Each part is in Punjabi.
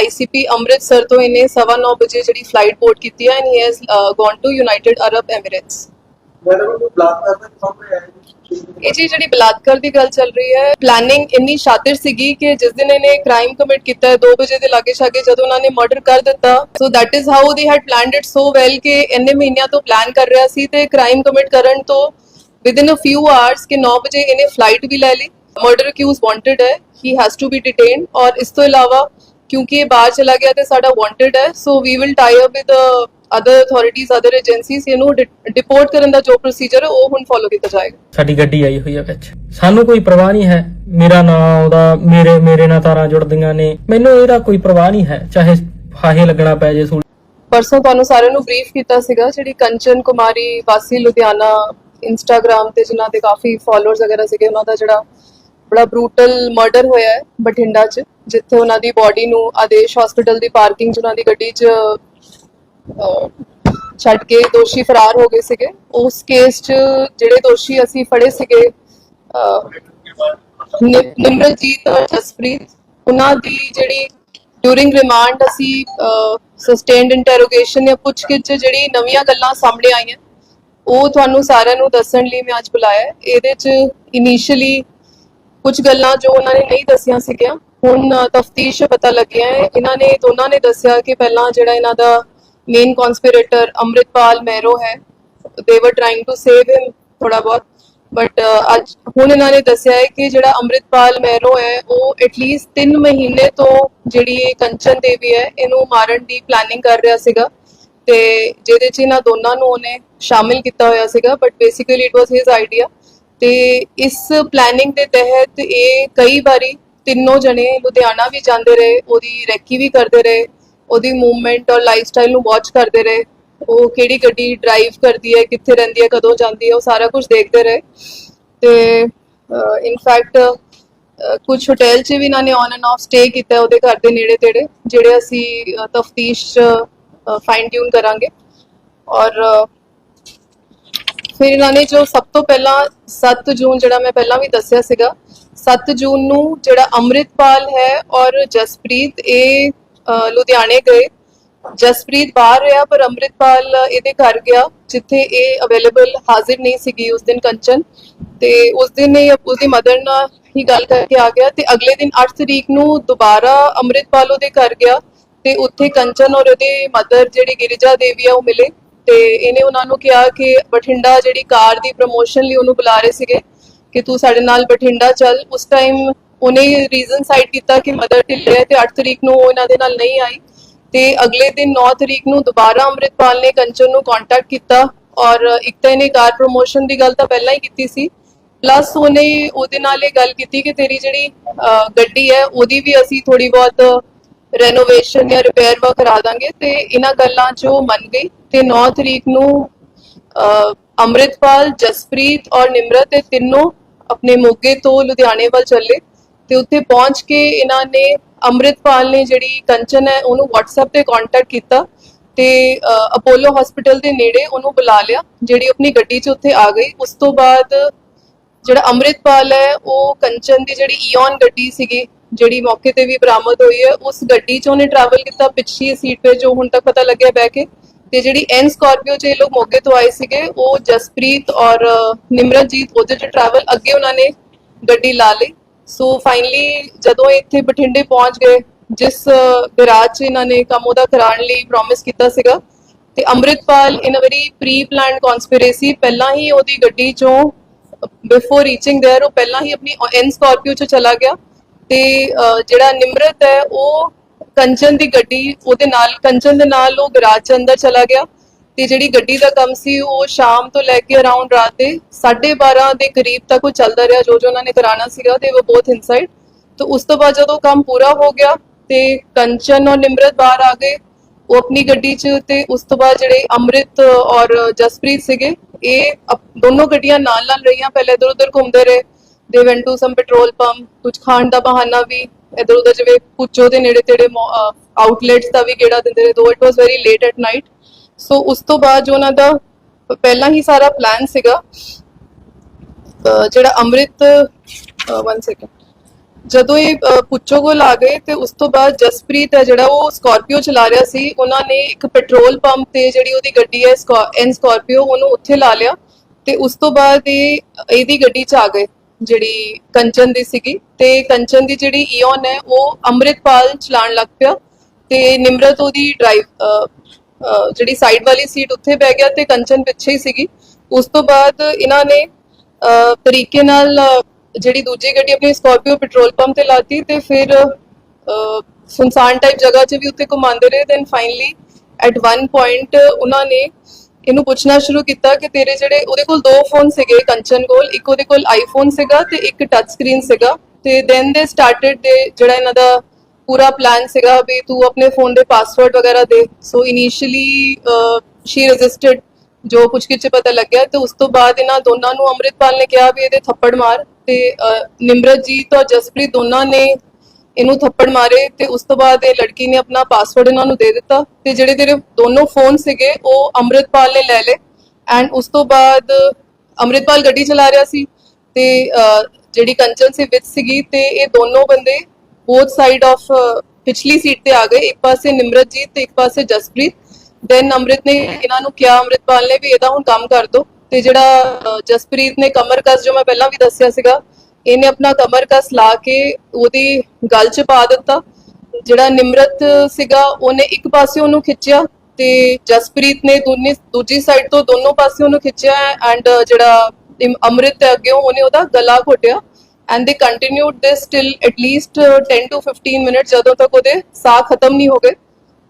ਆਈਸੀਪੀ ਅੰਮ੍ਰਿਤਸਰ ਤੋਂ ਇਹਨੇ 9:30 ਵਜੇ ਜਿਹੜੀ ਫਲਾਈਟ ਬੋਰਡ ਕੀਤੀ ਹੈ and he has gone to United Arab Emirates madam ਨੂੰ ਬਲਾਕ ਕਰਦਾ ਸਾਹਮਣੇ ਆਇਆ ਇਹ ਜੀ ਜਿਹੜੀ ਬਲਾਤਕਾਰ ਦੀ ਗੱਲ ਚੱਲ ਰਹੀ ਹੈ ਪਲੈਨਿੰਗ ਇੰਨੀ ਸ਼ਾਤਿਰ ਸੀਗੀ ਕਿ ਜਿਸ ਦਿਨ ਇਹਨੇ ਕ੍ਰਾਈਮ ਕਮਿਟ ਕੀਤਾ ਹੈ 2 ਵਜੇ ਦੇ ਲਾਗੇ ਛਾਗੇ ਜਦੋਂ ਉਹਨਾਂ ਨੇ ਮਰਡਰ ਕਰ ਦਿੱਤਾ। So that is how they had planned it so well ਕਿ ਇੰਨੇ ਮਹੀਨਿਆਂ ਤੋਂ ਪਲਾਨ ਕਰ ਰਿਹਾ ਸੀ ਤੇ ਕ੍ਰਾਈਮ ਕਮਿਟ ਕਰਨ ਤੋਂ ਵਿਦਿਨ ਅ ਫਿਊ ਆਵਰਸ ਕਿ 9 ਵਜੇ ਇਹਨੇ ਫਲਾਈਟ ਵੀ ਲੈ ਲਈ। ਮਰਡਰ ਅਕਿਊਜ਼ ਵਾਂਟਡ ਹੈ he has to be detained ਔਰ ਇਸ ਤੋਂ ਇਲਾਵਾ ਕਿਉਂਕਿ ਇਹ ਬਾਹਰ ਚਲਾ ਗਿਆ ਤੇ ਸਾਡਾ ਵਾਂਟਡ ਹੈ so we will tie up with other authorities other agencies ਇਹਨੂੰ ਡਿਪੋਰਟ ਕਰਨ ਦਾ ਜੋ ਪ੍ਰੋਸੀਜਰ ਹੈ ਉਹ ਹੁਣ ਫੋਲੋ ਕੀਤਾ ਜਾਏਗਾ। ਸਾਡੀ ਗੱਡੀ ਆਈ ਹੋਈ ਆ ਵਿੱਚ। ਸਾਨੂੰ ਕੋਈ ਪਰਵਾਹ ਨਹੀਂ ਹੈ। ਮੇਰਾ ਨਾਮ ਉਹਦਾ ਮੇਰੇ ਮੇਰੇ ਨਾਲ ਤਾਰਾਂ ਜੁੜਦੀਆਂ ਨੇ। ਮੈਨੂੰ ਇਹਦਾ ਕੋਈ ਪਰਵਾਹ ਨਹੀਂ ਹੈ ਚਾਹੇ ਫਾਹੇ ਲੱਗਣਾ ਪੈ ਜੇ ਸੂਲ ਪਰਸੋਂ ਤੁਹਾਨੂੰ ਸਾਰਿਆਂ ਨੂੰ ਬਰੀਫ ਕੀਤਾ ਸੀਗਾ ਜਿਹੜੀ ਕੰਚਨ ਕੁਮਾਰੀ ਵਾਸੀ ਲੁਧਿਆਣਾ ਇੰਸਟਾਗ੍ਰam ਤੇ ਜਿਨ੍ਹਾਂ ਦੇ ਕਾਫੀ ਫਾਲੋਅਰਸ ਵਗੈਰਾ ਸੀਗੇ ਉਹਨਾਂ ਦਾ ਜਿਹੜਾ ਬੜਾ ਬਰੂਟਲ ਮਰਡਰ ਹੋਇਆ ਹੈ ਬਠਿੰਡਾ 'ਚ ਜਿੱਥੇ ਉਹਨਾਂ ਦੀ ਬਾਡੀ ਨੂੰ ਆਦੇਸ਼ ਹਸਪੀਟਲ ਦੀ ਪਾਰਕਿੰਗ 'ਚ ਉਹਨਾਂ ਦੀ ਗੱਡੀ 'ਚ ਛੱਡ ਕੇ ਦੋਸ਼ੀ ਫਰਾਰ ਹੋ ਗਏ ਸੀਗੇ। ਉਸ ਕੇਸ 'ਚ ਜਿਹੜੇ ਦੋਸ਼ੀ ਅਸੀਂ ਫੜੇ ਸੀਗੇ ਅਹ, ਔਰ ਜਸਪ੍ਰੀਤ ਉਹਨਾਂ ਦੀ ਜਿਹੜੀ ਡਿਊਰਿੰਗ ਰਿਮਾਂਡ ਅਸੀਂ ਸਸਟੇਨਡ ਇੰਟਰੋਗੇਸ਼ਨ ਜਾਂ ਪੁੱਛਗਿੱਛ 'ਚ ਜਿਹੜੀ ਨਵੀਆਂ ਗੱਲਾਂ ਸਾਹਮਣੇ ਆਈਆਂ ਉਹ ਤੁਹਾਨੂੰ ਸਾਰਿਆਂ ਨੂੰ ਦੱਸਣ ਲਈ ਮੈਂ ਅੱਜ ਬੁਲਾਇਆ ਇਹਦੇ 'ਚ ਇਨੀਸ਼ੀਅਲੀ ਕੁਝ ਗੱਲਾਂ ਜੋ ਉਹਨਾਂ ਨੇ ਨਹੀਂ ਦੱਸੀਆਂ ਸੀਗੀਆਂ, ਹੁਣ ਤਫਤੀਸ਼ ਪਤਾ ਲੱਗਿਆ ਹੈ। ਇਹਨਾਂ ਨੇ, ਦੋਨਾਂ ਨੇ ਦੱਸਿਆ ਕਿ ਪਹਿਲਾਂ ਜਿਹੜਾ ਇਹਨਾਂ ਦਾ ਮੇਨ ਕਨਸਪੀਰੇਟਰ ਅੰਮ੍ਰਿਤਪਾਲ ਮੈਰੋ ਹੈ ਦੇ ਵਰ ਟ੍ਰਾਈਂਗ ਟੂ ਸੇਵ ਹਿਮ ਥੋੜਾ ਬਹੁਤ। ਬਟ ਅੱਜ ਹੁਣ ਇਹਨਾਂ ਨੇ ਦੱਸਿਆ ਹੈ ਕਿ ਜਿਹੜਾ ਅੰਮ੍ਰਿਤਪਾਲ ਮੈਰੋ ਹੈ, ਉਹ ਐਟਲੀਸਟ 3 ਮਹੀਨੇ ਤੋਂ ਜਿਹੜੀ ਇਹ ਕੰਚਨ ਦੇਵੀ ਹੈ, ਇਹਨੂੰ ਮਾਰਨ ਦੀ ਪਲੈਨਿੰਗ ਕਰ ਰਿਹਾ ਸੀਗਾ। ਤੇ ਜਿਹਦੇ ਚ ਇਹਨਾਂ ਦੋਨਾਂ ਨੂੰ ਉਹਨੇ ਸ਼ਾਮਿਲ ਕੀਤਾ ਹੋਇਆ ਸੀਗਾ but basically it was his idea ਤੇ ਇਸ ਪਲੈਨਿੰਗ ਦੇ ਤਹਿਤ ਇਹ ਕਈ ਵਾਰੀ ਤਿੰਨੋਂ ਜਣੇ ਲੁਧਿਆਣਾ ਵੀ ਜਾਂਦੇ ਰਹੇ, ਉਹਦੀ ਰੈਕੀ ਵੀ ਕਰਦੇ ਰਹੇ, ਉਹਦੀ ਮੂਵਮੈਂਟ ਔਰ ਲਾਈਫਸਟਾਈਲ ਨੂੰ ਵਾਚ ਕਰਦੇ ਰਹੇ। ਉਹ ਕਿਹੜੀ ਗੱਡੀ ਡਰਾਈਵ ਕਰਦੀ ਹੈ, ਕਿੱਥੇ ਰਹਿੰਦੀ ਹੈ, ਕਦੋਂ ਜਾਂਦੀ ਹੈ, ਉਹ ਸਾਰਾ ਕੁਝ ਦੇਖਦੇ ਰਹੇ। ਤੇ ਇਨਫੈਕਟ ਕੁਝ ਹੋਟਲ 'ਚ ਵੀ ਇਹਨਾਂ ਨੇ ਔਨ ਐਂਡ ਆਫ ਸਟੇ ਕੀਤਾ ਉਹਦੇ ਘਰ ਦੇ ਨੇੜੇ ਤੇੜੇ ਜਿਹੜੇ ਅਸੀਂ ਤਫਤੀਸ਼ ਫਾਈਨ ਟਿਊਨ ਕਰਾਂਗੇ। ਔਰ ਫਿਰ ਇਹਨਾਂ ਨੇ ਜੋ ਸਭ ਤੋਂ ਪਹਿਲਾਂ 7 ਜੂਨ ਜਿਹੜਾ ਮੈਂ ਪਹਿਲਾਂ ਵੀ ਦੱਸਿਆ ਸੀਗਾ 7 ਜੂਨ ਨੂੰ ਜਿਹੜਾ ਅੰਮ੍ਰਿਤਪਾਲ ਹੈ ਔਰ ਜਸਪ੍ਰੀਤ, ਇਹ ਲੁਧਿਆਣੇ ਗਏ। ਜਸਪ੍ਰੀਤ ਬਾਹਰ ਰਿਹਾ, ਪਰ ਅੰਮ੍ਰਿਤਪਾਲ ਇਹਦੇ ਘਰ ਗਿਆ, ਜਿੱਥੇ ਇਹ ਅਵੇਲੇਬਲ ਹਾਜ਼ਰ ਨਹੀਂ ਸੀਗੀ ਉਸ ਦਿਨ ਕੰਚਨ। ਤੇ ਉਸ ਦਿਨ ਇਹ ਉਸਦੀ ਮਦਰ ਨਾਲ ਹੀ ਗੱਲ ਕਰਕੇ ਆ ਗਿਆ ਤੇ ਅਗਲੇ ਦਿਨ 8 ਤਰੀਕ ਨੂੰ ਦੁਬਾਰਾ ਅੰਮ੍ਰਿਤਪਾਲ ਉਹਦੇ ਘਰ ਗਿਆ ਤੇ ਉੱਥੇ ਕੰਚਨ ਔਰ ਉਹਦੇ ਮਦਰ ਜਿਹੜੀ ਗਿਰਿਜਾ ਦੇਵੀ ਆ ਉਹ ਮਿਲੇ। ਤੇ ਇਹਨੇ ਉਹਨਾਂ ਨੂੰ ਕਿਹਾ ਕਿ ਬਠਿੰਡਾ ਜਿਹੜੀ ਕਾਰ ਦੀ ਪ੍ਰੋਮੋਸ਼ਨ ਲਈ ਉਹਨੂੰ ਬੁਲਾ ਰਹੇ ਸੀਗੇ ਕਿ ਤੂੰ ਸਾਡੇ ਨਾਲ ਬਠਿੰਡਾ ਚੱਲ। ਉਸ ਟਾਈਮ ਉਹਨੇ ਰੀਜ਼ਨ ਸਾਈਡ ਕੀਤਾ ਕਿ ਮਦਰ ਢਿੱਲੇ ਹੈ ਤੇ 8 ਤਰੀਕ ਨੂੰ ਉਹ ਇਹਨਾਂ ਦੇ ਨਾਲ ਨਹੀਂ ਆਈ ਤੇ ਅਗਲੇ ਦਿਨ 9 ਤਰੀਕ ਨੂੰ ਦੁਬਾਰਾ ਅੰਮ੍ਰਿਤਪਾਲ ਨੇ ਕੰਚਨ ਨੂੰ ਕੰਟੈਕਟ ਕੀਤਾ ਔਰ ਇੱਕ ਤਾਂ ਇਹਨੇ ਕਾਰ ਪ੍ਰੋਮੋਸ਼ਨ ਦੀ ਗੱਲ ਤਾਂ ਪਹਿਲਾਂ ਹੀ ਕੀਤੀ ਸੀ। ਪਲੱਸ ਉਹਨੇ ਉਹਦੇ ਨਾਲ ਇਹ ਗੱਲ ਕੀਤੀ ਕਿ ਤੇਰੀ ਜਿਹੜੀ ਗੱਡੀ ਹੈ ਉਹਦੀ ਵੀ ਅਸੀਂ ਥੋੜੀ ਬਹੁਤ ਰੈਨੋਵੇਸ਼ਨ ਜਾਂ ਰਿਪੇਅਰ ਵਰਕ ਕਰਾ ਦਾਂਗੇ ਤੇ ਇਹਨਾਂ ਗੱਲਾਂ 'ਚ ਉਹ ਮੰਨ ਗਈ ਤੇ 9 ਤਰੀਕ ਨੂੰ ਅਹ, ਅੰਮ੍ਰਿਤਪਾਲ ਜਸਪ੍ਰੀਤ ਔਰ ਨਿਮਰਤ ਇਹ ਤਿੰਨੋਂ ਆਪਣੇ ਮੋਗੇ ਤੋਂ ਲੁਧਿਆਣੇ ਵੱਲ ਚੱਲੇ ਤੇ ਉੱਥੇ ਪਹੁੰਚ ਕੇ ਇਹਨਾਂ ਨੇ ਅੰਮ੍ਰਿਤਪਾਲ ਨੇ ਜਿਹੜੀ ਕੰਚਨ ਹੈ ਉਹਨੂੰ WhatsApp ਤੇ ਕੰਟੈਕਟ ਕੀਤਾ ਤੇ ਅਪੋਲੋ ਹਸਪੀਟਲ ਦੇ ਨੇੜੇ ਉਹਨੂੰ ਬੁਲਾ ਲਿਆ ਜਿਹੜੀ ਆਪਣੀ ਗੱਡੀ 'ਚ ਉੱਥੇ ਆ ਗਈ। ਉਸ ਤੋਂ ਬਾਅਦ ਜਿਹੜਾ ਅੰਮ੍ਰਿਤਪਾਲ ਹੈ ਉਹ ਕੰਚਨ ਦੀ ਜਿਹੜੀ ਈਓਨ ਗੱਡੀ ਸੀਗੀ ਜਿਹੜੀ ਮੌਕੇ ਤੇ ਵੀ ਬਰਾਮਦ ਹੋਈ ਹੈ ਉਸ ਗੱਡੀ 'ਚ ਉਹਨੇ ਟਰੈਵਲ ਕੀਤਾ ਪਿਛਲੀ ਸੀਟ ਤੇ ਜੋ ਹੁਣ ਤੱਕ ਪਤਾ ਲੱਗਿਆ ਬਹਿ ਕੇ। ਤੇ ਜਿਹੜੀ ਐਨ ਸਕਾਰਪੀਓ 'ਚ ਇਹ ਲੋਕ ਮੋਗੇ ਤੋਂ ਆਏ ਸੀਗੇ ਉਹ ਜਸਪ੍ਰੀਤ ਔਰ ਅ, ਨਿਮਰਤਜੀਤ ਉਹਦੇ 'ਚ ਟਰੈਵਲ ਅੱਗੇ ਉਹਨਾਂ ਨੇ ਗੱਡੀ ਲਾ ਲਈ ਸੋ ਫਾਈਨਲੀ ਜਦੋਂ ਇਹ ਇੱਥੇ ਬਠਿੰਡੇ ਪਹੁੰਚ ਗਏ ਜਿਸ ਗਰਾਜ 'ਚ ਇਹਨਾਂ ਨੇ ਕੰਮ ਉਹਦਾ ਕਰਾਉਣ ਲਈ ਪ੍ਰੋਮਿਸ ਕੀਤਾ ਸੀਗਾ ਤੇ Amritpal in uh very pre planned conspiracy ਪਹਿਲਾਂ ਹੀ ਉਹਦੀ ਗੱਡੀ 'ਚੋਂ ਬਿਫੋਰ ਰੀਚਿੰਗ देयर ਉਹ ਪਹਿਲਾਂ ਹੀ ਆਪਣੀ ਐਨ ਸਕਾਰਪੀਓ 'ਚ ਚਲਾ ਗਿਆ ਤੇ ਅ, ਜਿਹੜਾ ਨਿਮਰਤ ਹੈ ਉਹ ਕੰਚਨ ਦੀ ਗੱਡੀ, ਉਹਦੇ ਨਾਲ ਕੰਚਨ ਦੇ ਨਾਲ ਉਹ ਗਰਾਜ 'ਚ ਅੰਦਰ ਚਲਾ ਗਿਆ ਤੇ ਜਿਹੜੀ ਗੱਡੀ ਦਾ ਕੰਮ ਸੀ, ਉਹ ਸ਼ਾਮ ਤੋਂ ਲੈ ਕੇ ਅਰਾਊਂਡ ਰਾਤ ਦੇ 12:30 ਦੇ ਕਰੀਬ ਤੱਕ ਉਹ ਚੱਲਦਾ ਰਿਹਾ, ਜੋ ਜੋ ਉਹਨਾਂ ਨੇ ਕਰਾਣਾ ਸੀਗਾ ਤੇ ਉਹ ਬੋਥ ਇਨਸਾਈਡ ਤੇ ਉਸ ਤੋਂ ਬਾਅਦ ਜਦੋਂ ਕੰਮ ਪੂਰਾ ਹੋ ਗਿਆ ਤੇ ਕੰਚਨ ਔਰ ਨਿਮਰਤ ਬਾਹਰ ਆ ਗਏ, ਉਹ ਆਪਣੀ ਗੱਡੀ 'ਚ ਤੇ ਉਸ ਤੋਂ ਬਾਅਦ ਜਿਹੜੇ ਅੰਮ੍ਰਿਤ ਔਰ ਜਸਪ੍ਰੀਤ ਸੀਗੇ, ਇਹ ਅਪ- ਦੋਨੋਂ ਗੱਡੀਆਂ ਨਾਲ ਨਾਲ ਰਹੀਆਂ, ਪਹਿਲੇ ਇਧਰ ਉਧਰ ਘੁੰਮਦੇ ਰਹੇ they went to some petrol pump, ਕੁਝ ਖਾਣ ਦਾ ਬਹਾਨਾ ਵੀ ਇਧਰ ਉਧਰ ਜਿਵੇਂ ਪੁੱਚੋ ਦੇ ਨੇੜੇ ਤੇੜੇ ਆਊਟਲੈਟਸ ਦਾ ਵੀ ਗੇੜਾ ਦਿੰਦੇ ਰਹੇ though it was very late at night so ਉਸ ਤੋਂ ਬਾਅਦ ਜੋ ਉਹਨਾਂ ਦਾ ਪਹਿਲਾਂ ਹੀ ਸਾਰਾ ਪਲਾਨ ਸੀਗਾ ਜਿਹੜਾ ਅੰਮ੍ਰਿਤ ਵਨ ਸੈਕਿੰਡ ਜਦੋਂ ਇਹ ਅ, ਕੋਲ ਆ ਗਏ ਤੇ ਉਸ ਤੋਂ ਬਾਅਦ ਜਸਪ੍ਰੀਤ ਹੈ ਜਿਹੜਾ ਉਹ ਸਕਾਰਪੀਓ ਚਲਾ ਰਿਹਾ ਸੀ ਉਹਨਾਂ ਨੇ ਇੱਕ ਪੈਟਰੋਲ ਪੰਪ ਤੇ ਜਿਹੜੀ ਉਹਦੀ ਗੱਡੀ ਹੈ ਐਨ ਸਕਾਰਪੀਓ ਉਹਨੂੰ ਉੱਥੇ ਲਾ ਲਿਆ ਤੇ ਉਸ ਤੋਂ ਬਾਅਦ ਇਹ ਇਹਦੀ ਗੱਡੀ 'ਚ ਆ ਗਏ। ਜਿਹੜੀ ਕੰਚਨ ਦੀ ਸੀਗੀ ਤੇ ਕੰਚਨ ਦੀ ਜਿਹੜੀ ਈਓਨ ਹੈ ਉਹ ਅੰਮ੍ਰਿਤਪਾਲ ਚਲਾਉਣ ਲੱਗ ਪਿਆ ਤੇ ਨਿਮਰਤ ਉਹਦੀ ਡਰਾਈਵ ਜਿਹੜੀ ਸਾਈਡ ਵਾਲੀ ਸੀਟ ਉੱਥੇ ਬਹਿ ਗਿਆ ਤੇ ਕੰਚਨ ਪਿੱਛੇ ਹੀ ਸੀਗੀ। ਉਸ ਤੋਂ ਬਾਅਦ ਇਹਨਾਂ ਨੇ ਤਰੀਕੇ ਨਾਲ ਜਿਹੜੀ ਦੂਜੀ ਗੱਡੀ ਆਪਣੀ ਸਕਾਰਪੀਓ ਪੈਟਰੋਲ ਪੰਪ ਤੇ ਲਾਤੀ ਤੇ ਫਿਰ ਅਹ, ਸੁਨਸਾਨ ਟਾਈਪ ਜਗ੍ਹਾ 'ਚ ਵੀ ਉੱਤੇ ਘੁਮਾਉਂਦੇ ਰਹੇ। Then finally at one point ਉਹਨਾਂ ਨੇ ਇਹਨੂੰ ਪੁੱਛਣਾ ਸ਼ੁਰੂ ਕੀਤਾ ਕਿ ਤੇਰੇ ਜਿਹੜੇ ਉਹਦੇ ਕੋਲ ਦੋ ਫੋਨ ਸੀਗੇ ਕੰਚਨ ਕੋਲ, ਇੱਕ ਉਹਦੇ ਕੋਲ ਆਈਫੋਨ ਸੀਗਾ ਤੇ ਇੱਕ ਟੱਚ ਸਕਰੀਨ ਸੀਗਾ। ਤੇ ਦੈਨ ਦੇ ਸਟਾਰਟਡ ਦੇ ਜਿਹੜਾ ਇਹਨਾਂ ਦਾ ਪੂਰਾ ਪਲਾਨ ਸੀਗਾ ਵੀ ਤੂੰ ਆਪਣੇ ਫੋਨ ਦੇ ਪਾਸਵਰਡ ਵਗੈਰਾ ਦੇ। ਸੋ ਇਨੀਸ਼ੀਅਲੀ ਸ਼ੀ ਰੈਜ਼ਿਸਟਡ ਜੋ ਕੁਝ ਕਿਚ ਪਤਾ ਲੱਗਿਆ ਤੇ ਉਸ ਤੋਂ ਬਾਅਦ ਇਹਨਾਂ ਦੋਨਾਂ ਨੂੰ ਅੰਮ੍ਰਿਤਪਾਲ ਨੇ ਕਿਹਾ ਵੀ ਇਹਦੇ ਥੱਪੜ ਮਾਰ ਤੇ ਨਿਮਰਤ ਨਿਮਰਤਜੀਤ ਔਰ ਜਸਪ੍ਰੀਤ ਦੋਨਾਂ ਨੇ ਇਹਨੂੰ ਥੱਪੜ ਮਾਰੇ ਤੇ ਉਸ ਤੋਂ ਬਾਅਦ ਇਹ ਲੜਕੀ ਨੇ ਆਪਣਾ ਪਾਸਵਰਡ ਇਹਨਾਂ ਨੂੰ ਦੇ ਦਿੱਤਾ ਤੇ ਜਿਹੜੇ ਤੇਰੇ ਦੋਨੋਂ ਫੋਨ ਸੀਗੇ, ਉਹ ਅੰਮ੍ਰਿਤਪਾਲ ਨੇ ਲੈ ਲਏ ਐਂਡ ਉਸ ਤੋਂ ਬਾਅਦ ਅੰਮ੍ਰਿਤਪਾਲ ਗੱਡੀ ਚਲਾ ਰਿਹਾ ਸੀ ਤੇ ਜਿਹੜੀ ਕੰਚਨ ਸੀ ਵਿੱਚ ਸੀਗੀ ਤੇ ਇਹ ਦੋਨੋਂ ਬੰਦੇ ਬੋਥ ਸਾਈਡ ਆਫ ਪਿਛਲੀ ਸੀਟ ਤੇ ਆ ਗਏ, ਇੱਕ ਪਾਸੇ ਨਿਮਰਤਜੀਤ ਤੇ ਇੱਕ ਪਾਸੇ ਜਸਪ੍ਰੀਤ। ਦੈਨ ਅੰਮ੍ਰਿਤ ਨੇ ਇਹਨਾਂ ਨੂੰ ਕਿਹਾ, ਅੰਮ੍ਰਿਤਪਾਲ ਨੇ ਵੀ ਇਹਦਾ ਹੁਣ ਕੰਮ ਕਰ ਦੋ ਤੇ ਜਿਹੜਾ ਜਸਪ੍ਰੀਤ ਨੇ ਕਮਰ ਕਸ ਜੋ ਮੈਂ ਪਹਿਲਾਂ ਵੀ ਦੱਸਿਆ ਸੀਗਾ ਇਹਨੇ ਆਪਣਾ ਕਮਰ ਕਸ ਲਾ ਕੇ ਉਹਦੀ ਗਲ 'ਚ ਪਾ ਦਿੱਤਾ। ਜਿਹੜਾ ਨਿਮਰਤ ਸੀਗਾ, ਉਹਨੇ ਇੱਕ ਪਾਸੇ ਉਹਨੂੰ ਖਿੱਚਿਆ ਤੇ ਜਸਪ੍ਰੀਤ ਨੇ ਦੂਨੀ ਦੂਜੀ ਸਾਈਡ ਤੋਂ ਦੋਨੋਂ ਪਾਸੇ ਉਹਨੂੰ ਖਿੱਚਿਆ ਐਂਡ ਜਿਹੜਾ ਇਮ- ਅੰਮ੍ਰਿਤ ਹੈ ਅੱਗੇ, ਉਹਨੇ ਉਹਦਾ ਗਲਾ ਘੋਟਿਆ and they continued this till at least 10 to 15 minute ਜਦੋਂ ਤੱਕ ਉਹਦੇ ਸਾਹ ਖਤਮ ਨਹੀਂ ਹੋ ਗਏ।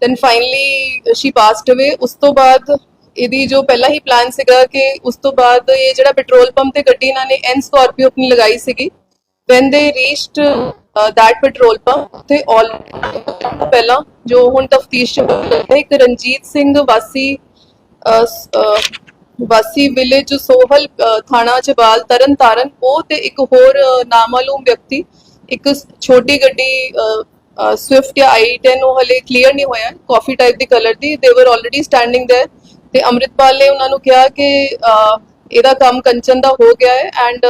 ਦੈਨ ਫਾਈਨਲੀ ਸ਼ੀ ਪਾਸਡ ਅਵੇ ਉਸ ਤੋਂ ਬਾਅਦ ਇਹਦੀ ਜੋ ਪਹਿਲਾਂ ਹੀ ਪਲਾਨ ਸੀਗਾ ਕਿ ਉਸ ਤੋਂ ਬਾਅਦ ਇਹ ਜਿਹੜਾ ਪੈਟਰੋਲ ਪੰਪ ਤੇ ਗੱਡੀ ਇਹਨਾਂ ਨੇ ਐਨ ਸਕਾਰਪੀਓ ਆਪਣੀ ਲਗਾਈ ਸੀਗੀ when they reached uh, that petrol ਤੇ all ਪਹਿਲਾਂ ਜੋ ਹੁਣ ਤਫਤੀਸ਼ ਹੈ ਇੱਕ ਰਣਜੀਤ ਸਿੰਘ ਵਾਸੀ ਵਾਸੀ ਵਿਲੇਜ ਸੋਹਲ ਅਹ, ਥਾਣਾ ਚਬਾਲ ਤਰਨ ਤਾਰਨ ਉਹ ਤੇ ਇੱਕ ਹੋਰ ਨਾਮਾਲੂਮ ਵਿਅਕਤੀ ਇੱਕ ਛੋਟੀ ਗੱਡੀ ਸਵਿਫਟ ਜਾਂ i10 ਉਹ ਹਲੇ ਕਲੀਅਰ ਨਹੀਂ ਹੋਇਆ ਕਾਫੀ ਟਾਈਪ ਦੀ ਕਲਰ ਦੀ ਦੇ ਵਰ ਆਲਰੇਡੀ ਸਟੈਂਡਿੰਗ ਦੇयर ਤੇ ਅੰਮ੍ਰਿਤਪਾਲ ਨੇ ਉਹਨਾਂ ਨੂੰ ਕਿਹਾ ਕਿ ਇਹਦਾ ਕੰਮ ਕੰਚਨ ਦਾ ਹੋ ਗਿਆ ਹੈ ਐਂਡ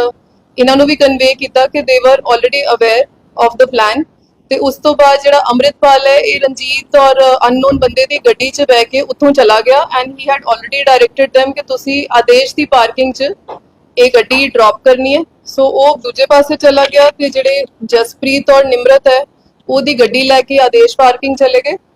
ਇਹਨਾਂ ਨੂੰ ਵੀ ਕਨਵੇ ਕੀਤਾ ਕਿ they were already aware of the plan ਤੇ ਉਸ ਤੋਂ ਬਾਅਦ ਜਿਹੜਾ ਅੰਮ੍ਰਿਤਪਾਲ ਹੈ, ਇਹ ਰਣਜੀਤ ਔਰ ਅਨਨੋਨ ਬੰਦੇ ਦੀ ਗੱਡੀ 'ਚ ਬਹਿ ਕੇ ਉੱਥੋਂ ਚਲਾ ਗਿਆ and he had already directed them ਕਿ ਤੁਸੀਂ ਆਦੇਸ਼ ਦੀ ਪਾਰਕਿੰਗ 'ਚ ਇਹ ਗੱਡੀ ਡ੍ਰੌਪ ਕਰਨੀ ਹੈ। ਸੋ ਉਹ ਦੂਜੇ ਪਾਸੇ ਚਲਾ ਗਿਆ ਤੇ ਜਿਹੜੇ ਜਸਪ੍ਰੀਤ ਔਰ ਨਿਮਰਤ ਹੈ, ਉਹਦੀ ਗੱਡੀ ਲੈ ਕੇ ਆਦੇਸ਼ ਪਾਰਕਿੰਗ ਚਲੇ ਗਏ।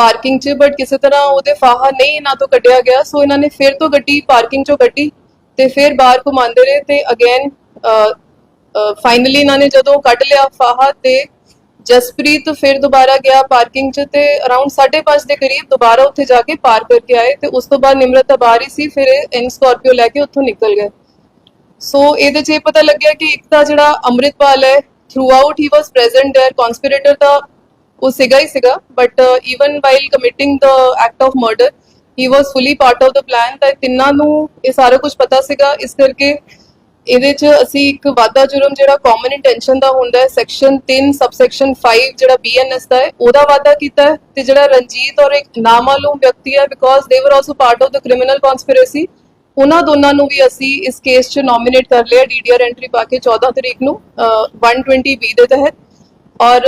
ਪਾਰਕਿੰਗ 'ਚ ਬਟ ਕਿਸੇ ਤਰ੍ਹਾਂ ਉਹਦੇ ਫਾਹਾ ਨਹੀਂ ਇਹਨਾਂ ਤੋਂ ਕੱਢਿਆ ਗਿਆ ਸੋ ਇਹਨਾਂ ਨੇ ਫਿਰ ਤੋਂ ਗੱਡੀ ਪਾਰਕਿੰਗ 'ਚੋਂ ਕੱਢੀ ਤੇ ਫਿਰ ਬਾਹਰ ਘੁਮਾਉਂਦੇ ਰਹੇ ਤੇ ਅਗੇਨ ਫਾਈਨਲੀ ਇਹਨਾਂ ਨੇ ਜਦੋਂ ਕੱਢ ਲਿਆ ਫਾਹਾ ਤੇ ਜਸਪ੍ਰੀਤ ਫਿਰ ਦੁਬਾਰਾ ਗਿਆ ਪਾਰਕਿੰਗ 'ਚ ਤੇ ਅਰਾਊਂਡ 5:30 ਦੇ ਕਰੀਬ ਦੁਬਾਰਾ ਉੱਥੇ ਜਾ ਕੇ ਪਾਰ ਕਰਕੇ ਆਏ ਤੇ ਉਸ ਤੋਂ ਬਾਅਦ ਨਿਮਰਤ ਤਾਂ ਬਾਹਰ ਹੀ ਸੀ ਫਿਰ ਇਨ ਸਕਾਰਪੀਓ ਲੈ ਕੇ ਉੱਥੋਂ ਨਿਕਲ ਗਏ ਸੋ ਇਹਦੇ 'ਚ ਇਹ ਪਤਾ ਲੱਗਿਆ ਕਿ ਇੱਕ ਤਾਂ ਜਿਹੜਾ ਅੰਮ੍ਰਿਤਪਾਲ ਹੈ throughout he was present there conspirator ਤਾਂ ਉਹ ਸੀਗਾ ਹੀ ਸੀਗਾ but even while committing the act of murder he was fully part of the plan ਤਾਂ ਤਿੰਨਾਂ ਨੂੰ ਇਹ ਸਾਰਾ ਕੁਝ ਪਤਾ ਸੀਗਾ। ਇਸ ਕਰਕੇ ਇਹਦੇ 'ਚ ਅਸੀਂ ਇੱਕ ਵਾਧਾ ਜੁਰਮ ਜਿਹੜਾ ਕਾਮਨ ਇੰਟੈਂਸ਼ਨ ਦਾ ਹੁੰਦਾ ਹੈ ਸੈਕਸ਼ਨ 3 ਸਬਸੈਕਸ਼ਨ 5 ਜਿਹੜਾ ਬੀਐਨਐਸ ਦਾ ਹੈ ਉਹਦਾ ਵਾਧਾ ਕੀਤਾ ਹੈ ਤੇ ਜਿਹੜਾ ਰਣਜੀਤ ਔਰ ਇੱਕ ਨਾਮਾਲੂਮ ਵਿਅਕਤੀ ਹੈ because they were also part of the criminal conspiracy ਉਹਨਾਂ ਦੋਨਾਂ ਨੂੰ ਵੀ ਅਸੀਂ ਇਸ ਕੇਸ 'ਚ ਨੋਮੀਨੇਟ ਕਰ ਲਿਆ ਡੀਡੀਆਰ ਐਂਟਰੀ ਪਾ ਕੇ 14 ਤਰੀਕ ਨੂੰ ਅਹ, 120 ਬੀ ਦੇ ਤਹਿਤ। ਔਰ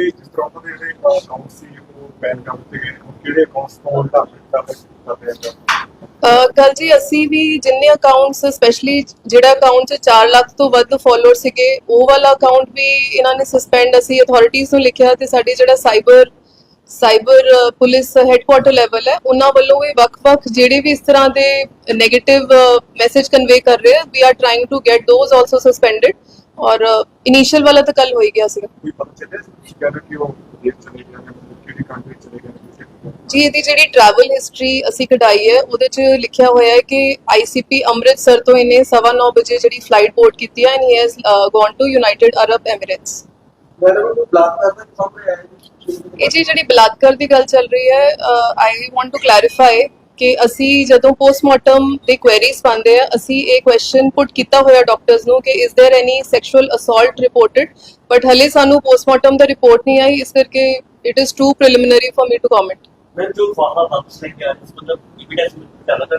ਪਤਾ ਜਿਸ ਤਰ੍ਹਾਂ ਦੇ ਜਿਹੜੇ ਅਕਾਊਂਟ ਸੀ, ਉਹ ਬੈਨ ਕਰ ਦਿੱਤੇ ਕਿਹੜੇ ਅਕਾਊਂਟਸ ਤੋਂ ਟਾਰਗੇਟ ਕਰ ਦਿੱਤਾ ਗਿਆ ਕੱਲ ਜੀ ਅਸੀਂ ਵੀ ਜਿੰਨੇ ਅਕਾਊਂਟਸ ਸਪੈਸ਼ਲੀ ਜਿਹੜਾ ਅਕਾਊਂਟ 'ਚ 4 ਲੱਖ ਤੋਂ ਵੱਧ ਫਾਲੋਅਰ ਸੀਗੇ, ਉਹ ਵਾਲਾ ਅਕਾਊਂਟ ਵੀ ਇਹਨਾਂ ਨੇ ਸਸਪੈਂਡ ਅਸੀਂ ਅਥਾਰਟੀਜ਼ ਨੂੰ ਲਿਖਿਆ ਤੇ ਸਾਡੇ ਜਿਹੜਾ cyber cyber police headquarter level ਹੈ, ਉਹਨਾਂ ਵੱਲੋਂ ਵੀ ਵੱਖ-ਵੱਖ ਜਿਹੜੇ ਵੀ ਇਸ ਤਰ੍ਹਾਂ ਦੇ 네ਗੇਟਿਵ ਮੈਸੇਜ ਕਨਵੇ ਕਰ ਰਹੇ ਆ we are trying to get those also suspended ਔਰ ਇਨੀਸ਼ੀਅਲ ਵਾਲਾ ਤਾਂ ਕੱਲ ਹੋ ਹੀ ਗਿਆ ਸੀਗਾ। ਕੋਈ ਪਤਾ ਚੱਲਿਆ ਸੀ ਕਿ ਕਿ ਉਹ ਦੇਸ਼ ਚਲੇ ਗਏ ਨੇ ਕਿਹੜੀ ਕੰਟਰੀ ਚਲੇ ਨੇ ਜੀ ਇਹਦੀ ਜਿਹੜੀ ਟਰੈਵਲ ਹਿਸਟਰੀ ਅਸੀਂ ਕਢਾਈ ਹੈ ਉਹਦੇ 'ਚ ਲਿਖਿਆ ਹੋਇਆ ਹੈ ਕਿ ਆਈਸੀਪੀ ਅੰਮ੍ਰਿਤਸਰ ਤੋਂ ਇਹਨੇ 9:30 ਵਜੇ ਜਿਹੜੀ ਫਲਾਈਟ ਬੋਰਡ ਕੀਤੀ ਹੈ and he has gone to United Arab Emirates madam ਨੂੰ ਬਲਾਤਕਾਰ ਦੇ ਸਾਹਮਣੇ ਆਇਆ ਜੀ ਇਹ ਜੀ ਜਿਹੜੀ ਬਲਾਤਕਾਰ ਦੀ ਗੱਲ ਚੱਲ ਰਹੀ ਹੈ ਆਈ ਵਾਂਟ ਟੂ ਕਲੈਰੀਫਾਈ ਕਿ ਅਸੀਂ ਜਦੋਂ ਪੋਸਟਮਾਰਟਮ ਤੇ ਕੁਐਰੀਜ਼ ਪਾਉਂਦੇ ਆ ਅਸੀਂ ਇਹ ਕੁਐਸਚਨ ਪੁੱਟ ਕੀਤਾ ਹੋਇਆ ਡਾਕਟਰਸ ਨੂੰ ਕਿ is there any sexual assault reported but ਹਲੇ ਸਾਨੂੰ ਪੋਸਟਮਾਰਟਮ ਦਾ ਰਿਪੋਰਟ ਨਹੀਂ ਆਈ ਇਸ ਕਰਕੇ it is too preliminary for me to comment ਮੈਂ ਜੋ ਫਾਰਮਾ ਤਾਂ ਸਹੀ ਹੈ ਇਸ ਮਤਲਬ ਐਵੀਡੈਂਸ ਮਿਲਦਾ ਤਾਂ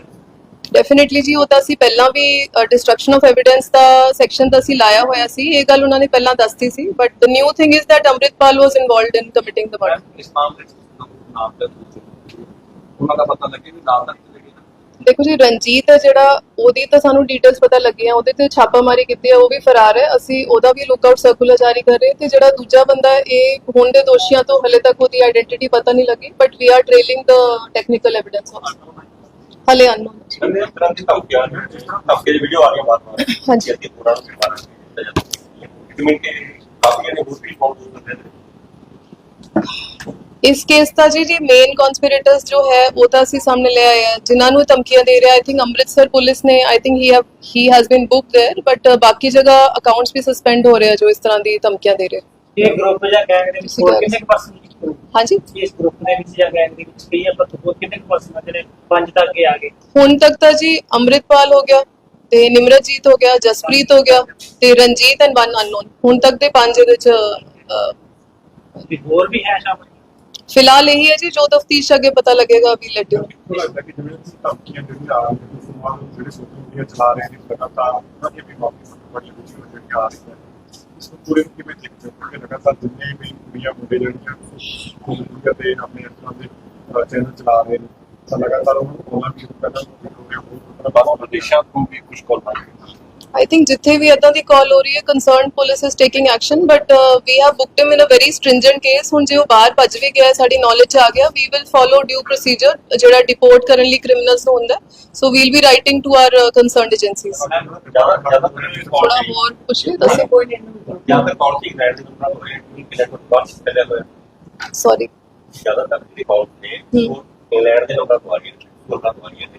ਡੈਫੀਨਿਟਲੀ ਜੀ ਉਹ ਤਾਂ ਅਸੀਂ ਪਹਿਲਾਂ ਵੀ ਡਿਸਟਰਕਸ਼ਨ ਆਫ ਐਵੀਡੈਂਸ ਦਾ ਸੈਕਸ਼ਨ ਤਾਂ ਅਸੀਂ ਲਾਇਆ ਹੋਇਆ ਸੀ ਇਹ ਗੱਲ ਉਹਨਾਂ ਨੇ ਪਹਿਲਾਂ ਦੱਸਤੀ ਸੀ but the new thing is that Amritpal was involved in committing the murder ਇਸ ਮਾਮਲੇ ਵਿੱਚ ਨਾਮ ਦਾ ਉਹਨਾਂ ਦਾ ਪਤਾ ਲੱਗੇ ਵੀ ਨਾਮ ਤੱਕ ਚਲੇ ਗਏ ਦੇਖੋ ਜੀ ਰਣਜੀਤ ਹੈ ਜਿਹੜਾ ਉਹਦੀ ਤਾਂ ਸਾਨੂੰ ਡਿਟੇਲਸ ਪਤਾ ਲੱਗੀਆਂ ਉਹਦੇ ਤੇ ਛਾਪਾਮਾਰੀ ਕੀਤੀ ਹੈ ਉਹ ਵੀ ਫਰਾਰ ਹੈ। ਅਸੀਂ ਉਹਦਾ ਵੀ ਲੁੱਕ ਆਊਟ ਸਰਕੂਲਰ ਜਾਰੀ ਕਰ ਰਹੇ ਤੇ ਜਿਹੜਾ ਦੂਜਾ ਬੰਦਾ ਹੈ ਇਹ ਹੁਣ ਦੇ ਦੋਸ਼ੀਆਂ ਤੋਂ ਹਲੇ ਤੱਕ ਉਹਦੀ ਆਇਡੈਂਟੀਟੀ ਪਤਾ ਨਹੀਂ ਲੱਗੀ but we are trailing the technical evidence ਹਲੇ ਅਨਨੋਨ ਇਸ ਤਰ੍ਹਾਂ ਦੀ ਧਮਕੀਆਂ ਜਿਸ ਤਰ੍ਹਾਂ ਧਮਕੇ ਦੀ ਵੀਡੀਓ ਆ ਗਈ ਬਾਅਦ ਵਿੱਚ ਹਾਂਜੀ। ਕਿ ਪੂਰਾ ਨੂੰ ਜਾਂਦਾ ਇੱਕ ਮਿੰਟ ਕੇ ਕਾਫੀ ਨੇ ਹੋਰ ਵੀ ਫਾਉਂ ਕਰਦੇ ਨੇ। ਇਸ ਕੇਸ ਦਾ ਜੀ ਜੀ ਮੇਨ ਕਨਸਪੀਰੇਟਰਸ ਜੋ ਹੈ ਉਹ ਤਾਂ ਅਸੀਂ ਸਾਹਮਣੇ ਲੈ ਆਏ ਆ ਜਿਨ੍ਹਾਂ ਨੂੰ ਧਮਕੀਆਂ ਦੇ ਰਿਹਾ ਆਈ ਥਿੰਕ ਅੰਮ੍ਰਿਤਸਰ ਪੁਲਿਸ ਨੇ I think he have he has been book there but ਬਾਕੀ ਜਗ੍ਹਾ ਅਕਾਊਂਟਸ ਵੀ ਸਸਪੈਂਡ ਹੋ ਰਹੇ ਆ ਜੋ ਇਸ ਤਰ੍ਹਾਂ ਦੀ ਧਮਕੀਆਂ ਦੇ ਰਹੇ ਇਹ ਗਰੁੱਪ ਜਾਂ ਗੈਂਗ ਦੇ ਵਿੱਚ ਹੋਰ ਕਿੰਨੇ ਕੁ ਪਰਸਨ ਹਾਂਜੀ ਇਸ ਗਰੁੱਪ ਦੇ ਵਿੱਚ ਜਾਂ ਗੈਂਗ ਦੇ ਵਿੱਚ ਕਈ ਆਪਾਂ ਹੋਰ ਕਿੰਨੇ ਕੁ ਪਰਸਨ ਆ ਜਿਹੜੇ ਪੰਜ ਤੱਕ ਕੇ ਆ ਗਏ ਹੁਣ ਤੱਕ ਤਾਂ ਜੀ ਅੰਮ੍ਰਿਤਪਾਲ ਹੋ ਗਿਆ ਤੇ ਨਿਮਰਤਜੀਤ ਹੋ ਗਿਆ ਜਸਪ੍ਰੀਤ ਹੋ ਗਿਆ ਤੇ ਰਣਜੀਤ ਐਂਡ ਵਨ ਅਨਨੋਨ ਹੁਣ ਤੱਕ ਦੇ ਪੰਜ ਇਹਦੇ ਚ ਅਹ, ਵੀ ਹੋਰ ਵੀ ਹੈ ਸ਼ਾਮਲ ਫਿਲਹਾਲ ਇਹੀ ਹੈ ਜੀ ਜੋ ਤਫਤੀਸ਼ ਅੱਗੇ ਪਤਾ ਲੱਗੇਗਾ ਵੀ ਲੈਟ ਯੂ ਮੈਨੂੰ ਲੱਗਦਾ ਕਿ ਜਿਵੇਂ ਧਮਕੀਆਂ ਜਿਹੜੀਆਂ ਆ ਰਹੀਆਂ ਨੇ ਸਮਾਜ ਨੂੰ ਜਿਹੜੇ ਸੋਸ਼ਲ ਮੀਡੀਆ ਚਲਾ ਰਹੇ ਨੇ ਲਗਾਤਾਰ ਉਹਨਾਂ ਦੀ ਵੀ ਮਾਫੀ ਬੜੀ ਵੀਡੀਓ ਜਿਹੜੀ ਆ ਰਹੀ ਹੈ ਇਸ ਨੂੰ ਪੂਰੇ ਨੂੰ ਕਿਵੇਂ ਦੇਖਦੇ ਹੋ ਕਿ ਲਗਾਤਾਰ ਜਿੰਨੇ ਵੀ ਕੁੜੀਆਂ ਮੁੰਡੇ ਜਿਹੜੀਆਂ ਸੋਸ਼ਲ ਮੀਡੀਆ ਤੇ ਆਪਣੇ ਇਸ ਤਰ੍ਹਾਂ ਦੇ ਚੈਨਲ ਚਲਾ ਰਹੇ ਨੇ ਤਾਂ ਲਗਾਤਾਰ ਉਹਨਾਂ ਨੂੰ ਬੋਲਣਾ ਵੀ ਕਰਨਾ ਹੋ ਰਿਹਾ ਹੋਰ ਬਾਹਰੋਂ ਵਿਦੇਸ਼ਾਂ ਤੋਂ ਵੀ ਕੁਝ ਕਾਲ ਆ I think ਜਿੱਥੇ ਵੀ ਇਦਾਂ ਦੀ ਕਾਲ ਹੋ ਰਹੀ ਹੈ concerned police is taking action but we have booked him in a very stringent case ਹੁਣ ਜੇ ਉਹ ਬਾਹਰ ਭੱਜ ਵੀ ਗਿਆ ਹੈ, ਸਾਡੀ ਨੌਲੇਜ ਚ ਆ ਗਿਆ we will follow due procedure ਜਿਹੜਾ ਡਿਪੋਰਟ ਕਰਨ ਲਈ ਕ੍ਰਿਮੀਨਲਸ ਨੂੰ ਹੁੰਦਾ so we'll be writing to our concerned agencies ਜ਼ਿਆਦਾ ਜ਼ਿਆਦਾ ਥੋੜਾ ਹੋਰ ਪੁੱਛੇ ਦੱਸੇ ਕੋਈ ਨਹੀਂ ਜਾਂ ਫਿਰ ਕੌਣ ਸੀ ਗ੍ਰੈਂਡ ਦੇ ਨਾਲ ਹੋਏ ਕਿ ਕਿਲੇ ਤੋਂ ਬਾਅਦ ਚੱਲਿਆ ਹੋਇਆ ਸੌਰੀ ਜ਼ਿਆਦਾਤਰ ਜਿਹੜੇ ਕਾਲ ਨੇ। ਉਹ ਇੰਗਲੈਂਡ ਦੇ ਲੋਕਾਂ ਤੋਂ ਆ ਗਏ ਲੋਕਾਂ ਤੋਂ ਆ ਗਏ ਨੇ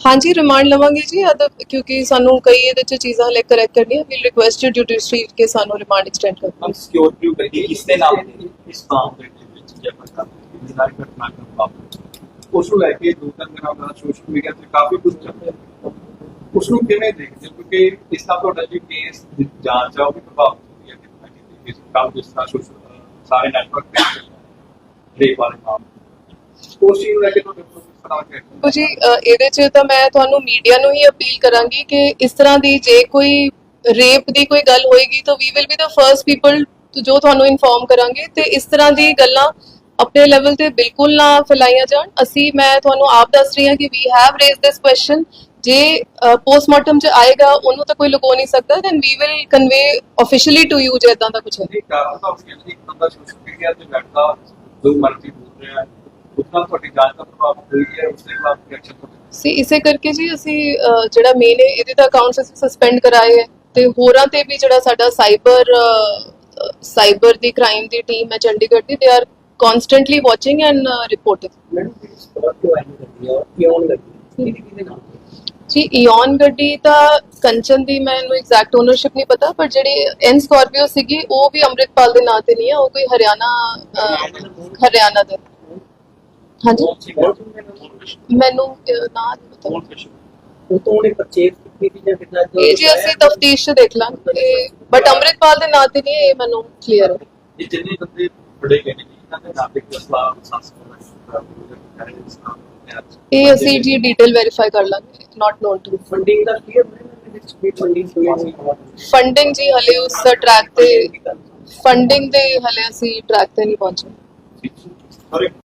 ਹਾਂਜੀ ਰਿਮਾਂਡ ਲਵਾਂਗੇ ਜੀ ਅਦਬ ਕਿਉਂਕਿ ਸਾਨੂੰ ਕਈ ਇਹਦੇ ਚ ਚੀਜ਼ਾਂ ਹਲੇ ਕਰੈਕਟ ਕਰਨੀਆਂ ਵੀ ਰਿਕੁਐਸਟਡ ਡਿਊਟੀ ਸਟਰੀਟ ਕੇ ਸਾਨੂੰ ਰਿਮਾਂਡ ਐਕਸਟੈਂਡ ਕਰ ਹਮ ਸਿਕਿਉਰ ਕਿਉਂ ਕਰੀਏ? ਇਸ ਦੇ ਨਾਲ ਇਸ ਕਾਮ ਦੇ ਵਿੱਚ ਜੇ ਪਤਾ ਇਸ ਨਾਲ ਘਟਨਾ ਕਰ ਵਾਪਰ। ਉਸ ਨੂੰ ਲੈ ਕੇ ਦੋ ਤਿੰਨ ਦਿਨਾਂ ਦਾ ਸੋਸ਼ਲ ਮੀਡੀਆ ਤੇ ਕਾਫੀ ਕੁਝ ਚੱਲ ਰਿਹਾ। ਉਸ ਨੂੰ ਕਿਵੇਂ ਦੇਖਦੇ ਕਿਉਂਕਿ ਇਸ ਦਾ ਤੁਹਾਡਾ ਜੀ ਕੇਸ ਜਾਂਚ ਆ, ਉਹ ਵੀ ਪ੍ਰਭਾਵਿਤ ਹੋਈ ਹੈ ਕਿੰਨਾ ਕਿਤੇ ਇਸ ਕੰਮ ਜਿਸ ਤਰ੍ਹਾਂ ਸੋਸ਼ਲ ਸਾਰੇ ਨੈਟਵਰਕ ਤੇ ਦੇ ਬਾਰੇ ਮਾਮਲਾ ਉਸ ਚੀਜ਼ ਨੂੰ ਲੈ ਕੇ ਤੁਹਾਡੇ ਕੋਲ ਕਿਸ ਤਰ੍ਹਾਂ ਕਹਿ ਦੇਖੋ ਜੀ ਅ, ਇਹਦੇ 'ਚ ਤਾਂ ਮੈਂ ਤੁਹਾਨੂੰ ਮੀਡੀਆ ਨੂੰ ਹੀ ਅਪੀਲ ਕਰਾਂਗੀ ਕਿ ਇਸ ਤਰ੍ਹਾਂ ਦੀ ਜੇ ਕੋਈ ਰੇਪ ਦੀ ਕੋਈ ਗੱਲ ਹੋਏਗੀ ਤਾਂ we will be the first people ਜੋ ਤੁਹਾਨੂੰ ਇਨਫੋਰਮ ਕਰਾਂਗੇ ਤੇ ਇਸ ਤਰ੍ਹਾਂ ਦੀ ਗੱਲਾਂ ਆਪਣੇ ਲੈਵਲ ਤੇ ਬਿਲਕੁਲ ਨਾ ਫੈਲਾਈਆਂ ਜਾਣ। ਅਸੀਂ ਮੈਂ ਤੁਹਾਨੂੰ ਆਪ ਦੱਸ ਰਹੀ ਹਾਂ ਕਿ we have raise this question ਜੇ ਪੋਸਟਮਾਰਟਮ ਚ ਆਏਗਾ ਉਹਨੂੰ ਤਾਂ ਕੋਈ ਲੁਕੋ ਨਹੀਂ ਸਕਦਾ then we will convey officially to you ਜੇ ਇਦਾਂ ਦਾ ਕੁਝ ਹੈ। ਇਹ ਕਾਰਨ ਤਾਂ ਉਸ ਕਹਿੰਦੇ ਇੱਕ ਬੰਦਾ ਸੋਸ਼ਲ ਮੀਡੀਆ ਤੇ ਬੈਠਦਾ ਜੋ ਮਰਜ਼ੀ ਬੋਲ ਰਿਹਾ ਹੈ। ਉਤਨਾ ਤੁਹਾਡੀ ਜਾਂਚ ਦਾ ਪ੍ਰਭਾਵ ਹੋਈ ਹੈ ਉਸ ਦੇ ਖਿਲਾਫ ਐਕਸ਼ਨ ਤੁਹਾਡੇ ਸੀ ਇਸੇ ਕਰਕੇ ਜੀ ਅਸੀਂ ਜਿਹੜਾ ਮੇਨ ਹੈ ਇਹਦੇ ਤਾਂ ਅਕਾਊਂਟਸ ਅਸੀਂ ਸਸਪੈਂਡ ਕਰਾਏ ਹੈ ਤੇ ਹੋਰਾਂ ਤੇ ਵੀ ਜਿਹੜਾ ਸਾਡਾ ਸਾਈਬਰ ਸਾਈਬਰ ਦੀ ਕ੍ਰਾਈਮ ਦੀ ਟੀਮ ਹੈ ਚੰਡੀਗੜ੍ਹ ਦੀ they are constantly watching and reporting ਜੀ ਈਓਨ ਗੱਡੀ ਤਾਂ ਕੰਚਨ ਦੀ ਮੈਨੂੰ ਐਗਜ਼ੈਕਟ ਓਨਰਸ਼ਿਪ ਨਹੀਂ ਪਤਾ ਪਰ ਜਿਹੜੀ ਐਨ ਸਕਾਰਪੀਓ ਸੀਗੀ ਉਹ ਵੀ ਅੰਮ੍ਰਿਤਪਾਲ ਦੇ ਨਾਂ ਤੇ ਨਹੀਂ ਹੈ ਉਹ ਕੋਈ ਹਰਿਆਣਾ ਹਰਿਆਣਾ ਦਾ। ਹਾਂਜੀ? ਮੈਨੂੰ ਅਹ, ਨਾਂ ਨਹੀਂ ਪਤਾ ਉਹ ਤੋਂ ਉਹਨੇ ਪਰਚੇਸ ਕੀਤੀ ਸੀ ਜਾਂ ਕਿੰਨਾ ਇਹ ਜੀ ਅਸੀਂ ਤਫਤੀਸ਼ ਦੇਖ ਲਾਂਗੇ। ਬਟ ਅੰਮ੍ਰਿਤਪਾਲ ਦੇ ਨਾਂ ਤੇ ਨਹੀਂ ਇਹ ਮੈਨੂੰ ਕਲੀਅਰ ਹੈ ਇਹ ਜਿੰਨੇ ਬੰਦੇ ਫੜੇ ਗਏ ਨੇ ਜੀ, ਇਹਨਾਂ ਦੇ ਨਾਮ ਦੇ ਇਸਲਾਮ ਸੰਸਕ੍ਰਿਤ ਇਹ ਅਸੀਂ ਜੀ ਡਿਟੇਲ ਵੈਰੀਫਾਈ ਕਰ ਲਾਂਗੇ ਨਾਟ ਨੋਨ ਟੂ ਫੰਡਿੰਗ ਦਾ ਕਲੀਅਰ ਹੈ? ਵਿੱਚ ਵੀ ਫੰਡਿੰਗ ਹੋਈ ਫੰਡਿੰਗ ਜੀ ਹਲੇ ਉਸ ਟਰੈਕ ਤੇ ਫੰਡਿੰਗ ਦੇ ਹਲੇ ਅਸੀਂ ਟਰੈਕ ਤੇ ਨਹੀਂ ਪਹੁੰਚੇ। ਹਰ ਇੱਕ